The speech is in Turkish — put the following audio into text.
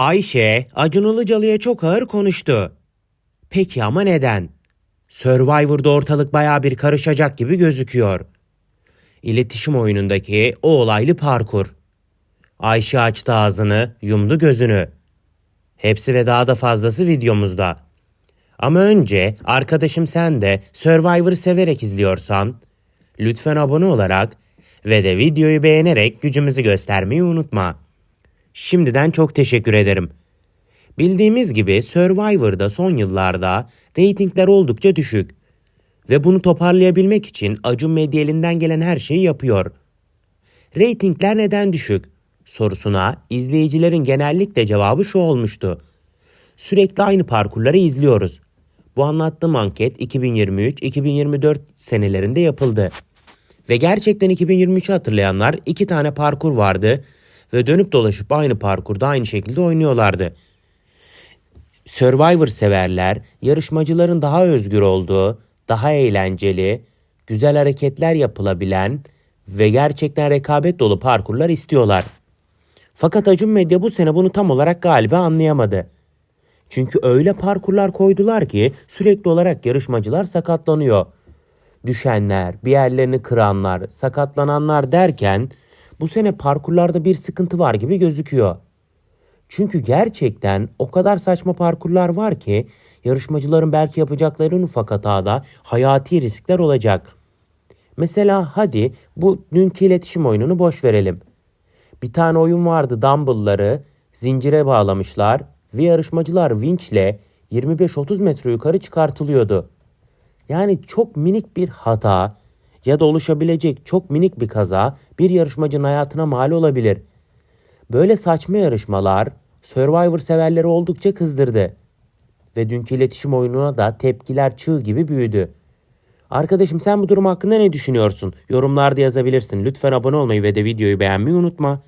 Ayşe, Acun çok ağır konuştu. Peki ama neden? Survivor'da ortalık baya bir karışacak gibi gözüküyor. İletişim oyunundaki o olaylı parkur. Ayşe açtı ağzını, yumdu gözünü. Hepsi ve daha da fazlası videomuzda. Ama önce arkadaşım sen de Survivor'ı severek izliyorsan lütfen abone olarak ve de videoyu beğenerek gücümüzü göstermeyi unutma. Şimdiden çok teşekkür ederim. Bildiğimiz gibi Survivor'da son yıllarda reytingler oldukça düşük. Ve bunu toparlayabilmek için Acun Medya elinden gelen her şeyi yapıyor. Reytingler neden düşük? Sorusuna izleyicilerin genellikle cevabı şu olmuştu. Sürekli aynı parkurları izliyoruz. Bu anlattığım anket 2023-2024 senelerinde yapıldı. Ve gerçekten 2023'ü hatırlayanlar iki tane parkur vardı ve dönüp dolaşıp aynı parkurda aynı şekilde oynuyorlardı. Survivor severler yarışmacıların daha özgür olduğu, daha eğlenceli, güzel hareketler yapılabilen ve gerçekten rekabet dolu parkurlar istiyorlar. Fakat Acun Medya bu sene bunu tam olarak galiba anlayamadı. Çünkü öyle parkurlar koydular ki sürekli olarak yarışmacılar sakatlanıyor. Düşenler, bir yerlerini kıranlar, sakatlananlar derken bu sene parkurlarda bir sıkıntı var gibi gözüküyor. Çünkü gerçekten o kadar saçma parkurlar var ki yarışmacıların belki yapacakları en ufak hatada hayati riskler olacak. Mesela hadi bu dünkü iletişim oyununu boş verelim. Bir tane oyun vardı dumbbellları zincire bağlamışlar ve yarışmacılar vinçle 25-30 metre yukarı çıkartılıyordu. Yani çok minik bir hata ya da oluşabilecek çok minik bir kaza bir yarışmacının hayatına mal olabilir. Böyle saçma yarışmalar Survivor severleri oldukça kızdırdı. Ve dünkü iletişim oyununa da tepkiler çığ gibi büyüdü. Arkadaşım sen bu durum hakkında ne düşünüyorsun? Yorumlarda yazabilirsin. Lütfen abone olmayı ve de videoyu beğenmeyi unutma.